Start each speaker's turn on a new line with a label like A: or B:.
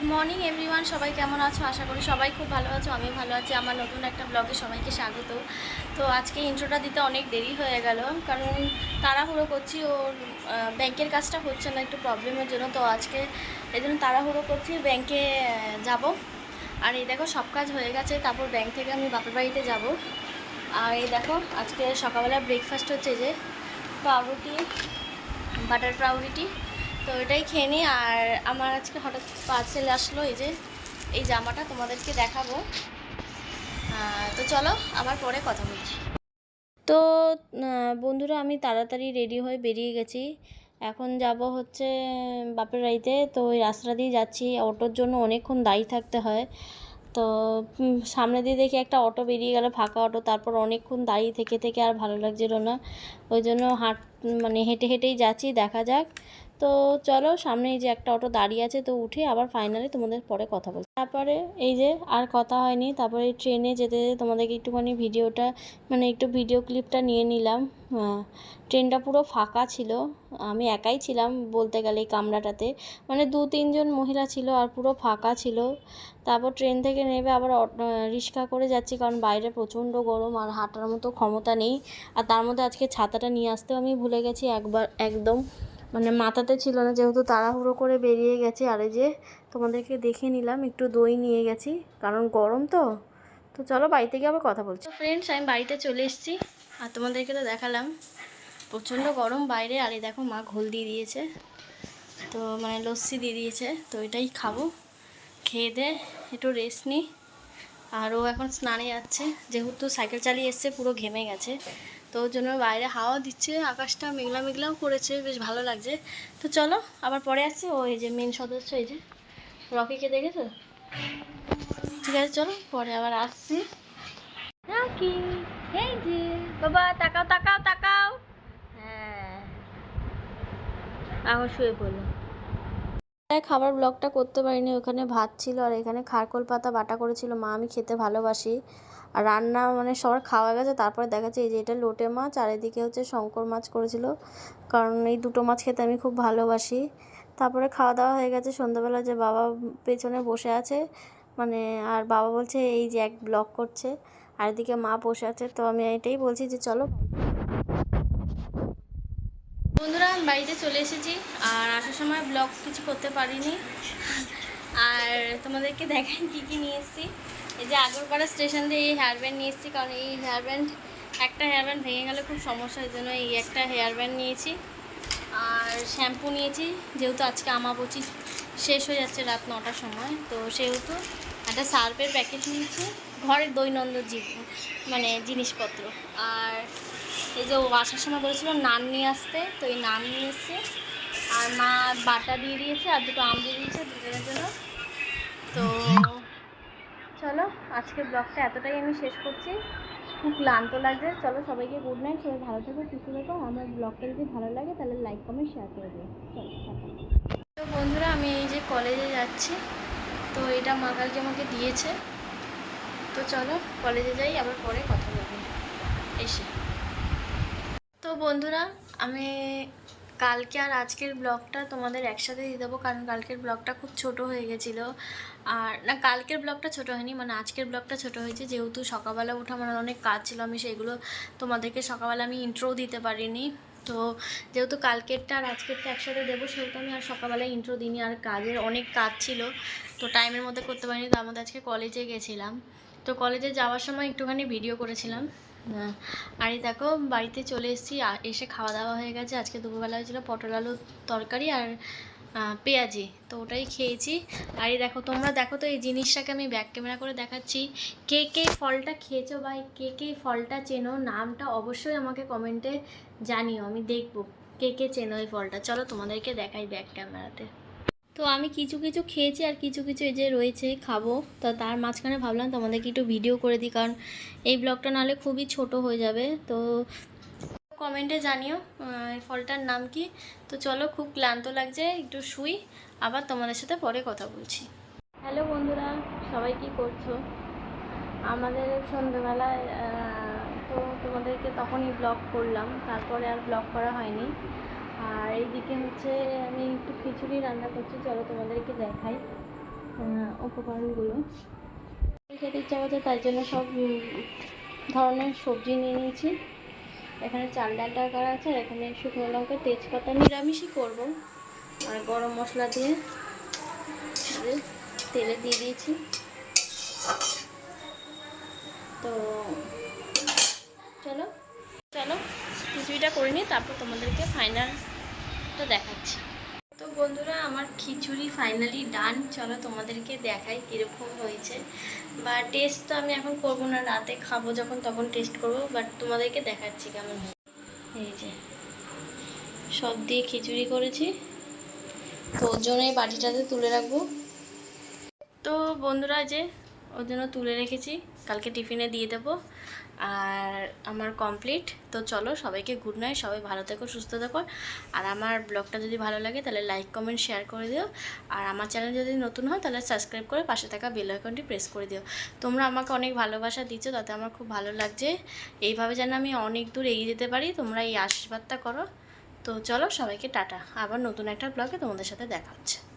A: Good morning everyone সবাই কেমন আছো? আশা করি সবাই খুব ভালো আছো। আমি ভালো আছি। আমার নতুন একটা ব্লগে সবাইকে স্বাগত। তো আজকে ইন্ট্রোটা দিতে অনেক দেরি হয়ে গেল, কারণ তাড়াহুড়ো করছি। ওর ব্যাংকের কাজটা হচ্ছে না, একটু প্রবলেমের জন্য। তো আজকে এই জন্য তাড়াহুড়ো করছি। ব্যাংকে যাব। আর এই দেখো, সব কাজ হয়ে গেছে। তারপর ব্যাংক থেকে আমি বাপের বাড়িতে যাব। আর এই দেখো, আজকে সকালবেলা ব্রেকফাস্ট হচ্ছে যে, পাউরুটি বাটার পাউরুটি। তো এটাই খেয়ে নিই। আর আমার আজকে হঠাৎ পার্সেল আসলো এই যে, এই জামাটা তোমাদেরকে দেখাবো। তো চলো, আবার পরে কথা বলছি। তো বন্ধুরা, আমি তাড়াতাড়ি রেডি হয়ে বেরিয়ে গেছি। এখন যাব হচ্ছে বাপের বাড়িতে। তো ওই রাস্তা দিয়ে যাচ্ছি। অটোর জন্য অনেকক্ষণ দায়ী থাকতে হয়। তো সামনে দিয়ে দেখি একটা অটো বেরিয়ে গেল, ফাঁকা অটো। তারপর অনেকক্ষণ দাঁড়িয়ে থেকে থেকে আর ভালো লাগছিল না। ওই জন্য হাঁট মানে হেঁটে হেঁটেই যাচ্ছি। দেখা যাক তো চলো সামনে এই যে একটা অটো দাঁড়িয়ে আছে, তো উঠে আবার ফাইনালি তোমাদের পরে কথা বলছি। তারপরে এই যে আর কথা হয়নি, তারপরে ট্রেনে যেতে যেতে তোমাদেরকে একটুখানি ভিডিওটা মানে একটু ভিডিও ক্লিপটা নিয়ে নিলাম। ট্রেনটা পুরো ফাঁকা ছিল, আমি একাই ছিলাম বলতে গেলে এই কামরাটাতে। মানে দু তিনজন মহিলা ছিল আর পুরো ফাঁকা ছিল। তারপর ট্রেন থেকে নেবে আবার রিক্সা করে যাচ্ছি কারণ বাইরে প্রচণ্ড গরম আর হাঁটার মতো ক্ষমতা নেই। আর তার মধ্যে আজকে ছাতাটা নিয়ে আসতেও আমি ভুলে গেছি, একবার একদম। মানে মাথাতে ছিল না, যেহেতু তাড়াহুড়ো করে বেরিয়ে গেছে। আর যে, তোমাদেরকে দেখে নিলাম, একটু দই নিয়ে গেছি, কারণ গরম তো। তো চলো বাড়িতে গিয়ে আবার কথা বলছি। ফ্রেন্ডস আমি বাড়িতে চলে এসেছি, আর তোমাদেরকে তো দেখালাম। প্রচণ্ড গরম বাইরে, আর দেখো মা ঘোল দিয়ে দিয়েছে। তো মানে লস্যি দিয়ে দিয়েছে, তো এটাই খাব। খেয়ে দে, একটু রেস্ট নিই আর ও এখন স্নানে যাচ্ছে, যেহেতু সাইকেল চালিয়ে এসছে, পুরো ঘেমে গেছে। তো ওর জন্য বাইরে হাওয়া দিচ্ছে, আকাশটা মেঘলা মেঘলাও করেছে, বেশ ভালো লাগছে। তো চলো, আবার পরে আসছি, ও এই যে মেন সদস্য এই যে রকিকে দেখেছ? ঠিক আছে, চলো, পরে আবার আসছি। রকি, এই যে, বাবা, তাকাও তাকাও তাকাও। হ্যাঁ। এখন শুয়ে পড়ল। খাবার ব্লগটা করতে পারিনি, ওখানে ভাত ছিল আর এখানে খারকোল পাতা বাটা করেছিল, মা আমি খেতে ভালোবাসি। আর রান্না মানে সবার খাওয়া গেছে, তারপরে দেখা যাচ্ছে এই যে এটা লোটে মাছ আর এদিকে হচ্ছে শঙ্কর মাছ করেছিল। কারণ এই দুটো মাছ খেতে আমি খুব ভালোবাসি। তারপরে খাওয়া দাওয়া হয়ে গেছে, সন্ধ্যাবেলা যে বাবা পেছনে বসে আছে মানে আর বাবা বলছে, এই যে এক ব্লগ করছে। আর এদিকে মা বসে আছে, তো আমি এটাই বলছি যে চলো। বন্ধুরা, আমি বাড়িতে চলে এসেছি আর আসার সময় ব্লগ কিছু করতে পারিনি। আর তোমাদেরকে দেখাই কী কী নিয়ে এসেছি। এই যে আগরপাড়া স্টেশন দিয়ে এই হেয়ার ব্যান্ড নিয়ে এসেছি, কারণ এই হেয়ার ব্যান্ড একটা হেয়ার ব্যান্ড ভেঙে গেলে খুব সমস্যা জন্য এই একটা হেয়ার ব্যান্ড নিয়েছি। আর শ্যাম্পু নিয়েছি, যেহেতু আজকে আমাবচি শেষ হয়ে যাচ্ছে রাত নটার সময়, তো সেহেতু একটা সার্ফের প্যাকেট নিয়েছি, ঘরের দৈনন্দিন জীব মানে জিনিসপত্র। আর এই যে ও আসার সময় বলেছিল নান নিয়ে আসতে, তো এই নান নিয়ে আর মা বাটা দিয়ে দিয়েছে, আর দুটো আম দিয়ে দিয়েছে, দুজনের জন্য। তো চলো, আজকের ব্লগটা এতটাই আমি শেষ করছি। খুব ক্লান্ত লাগছে। চলো, সবাইকে গুড নাইট সবাই ভালো থেকো, সুস্থ থেকো। আমার ব্লগটা যদি ভালো লাগে, তাহলে লাইক কমেন্ট শেয়ার করে দিও। তো বন্ধুরা, আমি এই যে কলেজে যাচ্ছি। তো এটা মা কালকে আমাকে দিয়েছে। তো চলো কলেজে যাই, আবার পরে কথা বলব। এসে। তো বন্ধুরা, আমি কালকে আর আজকের ব্লগটা তোমাদের একসাথে দিয়ে দেবো, কারণ কালকের ব্লগটা খুব ছোট হয়ে গেছিল। আর না, কালকের ব্লগটা ছোট হয়নি মানে আজকের ব্লগটা ছোট হয়েছে, যেহেতু সকালবেলা উঠা আমার অনেক কাজ ছিল, আমি সেগুলো তোমাদেরকে সকালবেলা আমি ইন্ট্রো দিতে পারিনি। তো যেহেতু কালকেরটা আর আজকেরটা একসাথে দেবো, সেহেতু আমি আর সকালবেলায় ইন্ট্রো দিইনি, আর কাজের অনেক কাজ ছিল, তো টাইমের মধ্যে করতে পারিনি, তো আমাদের আজকে কলেজে গেছিলাম। তো কলেজে যাওয়ার সময় একটুখানি ভিডিও করেছিলাম। আর এই দেখো, বাড়িতে চলে এসেছি এসে খাওয়া দাওয়া হয়ে গেছে। আজকে দুপুরবেলা হয়েছিল পটল আলুর তরকারি আর পেঁয়াজি। তো ওটাই খেয়েছি। আর দেখো, তোমরা দেখো তো এই জিনিসটাকে আমি ব্যাক ক্যামেরা করে দেখাচ্ছি। কে কে ফলটা খেয়েছো বা কে কে ফলটা চেনো? নামটা অবশ্যই আমাকে কমেন্টে জানিও, আমি দেখব। কে কে চেনো এই ফলটা? চলো তোমাদেরকে দেখাই ব্যাক ক্যামেরাতে তো আমি কিছু কিছু খেয়েছি আর কিছু কিছু এই যে রয়েছে, খাব। তো তার মাঝখানে ভাবলাম তোমাদেরকে একটু ভিডিও করে দিই, কারণ এই ব্লগটা নাহলে খুবই ছোট হয়ে যাবে। তো কমেন্টে জানিও ফলটার নাম কি? তো চলো খুব ক্লান্ত লাগছে, একটু শুই, আবার তোমাদের সাথে পরে কথা বলছি। হ্যালো বন্ধুরা, সবাই কি করছ? আমাদের সন্ধ্যেবেলায় তো তোমাদেরকে তখনই ব্লগ করলাম, তারপরে আর ব্লগ করা হয়নি। আর এইদিকে হচ্ছে আমি একটু খিচুড়ি রান্না করছি, চলো তোমাদেরকে দেখাই উপকরণগুলো। খেতে ইচ্ছা করছে তাই জন্য সব ধরনের সবজি নিয়ে নিয়েছি। এখানে চাল ডালটা করা আছে, আর এখানে শুকনো লঙ্কা, তেজপাতা নিরামিষই করব। আর গরম মশলা দিয়ে তেলে দিয়ে দিয়েছি। তো চলো চলো, খিচুড়িটা করে নিই তারপর তোমাদেরকে ফাইনালটা দেখাচ্ছি। তো বন্ধুরা, আমার খিচুড়ি ফাইনালি ডান চলো তোমাদেরকে দেখাই কীরকম হয়েছে। বা টেস্ট তো আমি এখন করব না, রাতে খাব যখন তখন টেস্ট করব বাট তোমাদেরকে দেখাচ্ছি কেমন এই যে, সব দিয়ে খিচুড়ি করেছি। তো ওর জন্য এই বাটিটাতে তুলে রাখব। তো বন্ধুরা যে ওর জন্য তুলে রেখেছি। কালকে টিফিনে দিয়ে দেবো। আর আমার কমপ্লিট তো চলো সবাইকে গুড নাইট সবাই ভালো থেকো, সুস্থ থেকো। আর আমার ব্লগটা যদি ভালো লাগে, তাহলে লাইক কমেন্ট শেয়ার করে দিও। আর আমার চ্যানেল যদি নতুন হয়, তাহলে সাবস্ক্রাইব করে পাশে থাকা বেল আইকনটি প্রেস করে দিও। তোমরা আমাকে অনেক ভালোবাসা দিচ্ছ, তাতে আমার খুব ভালো লাগছে। এইভাবে যেন আমি অনেক দূর এগিয়ে যেতে পারি, তোমরা এই আশীর্বাদটা করো। তো চলো সবাইকে টাটা। আবার নতুন একটা ব্লগে তোমাদের সাথে দেখা হচ্ছে।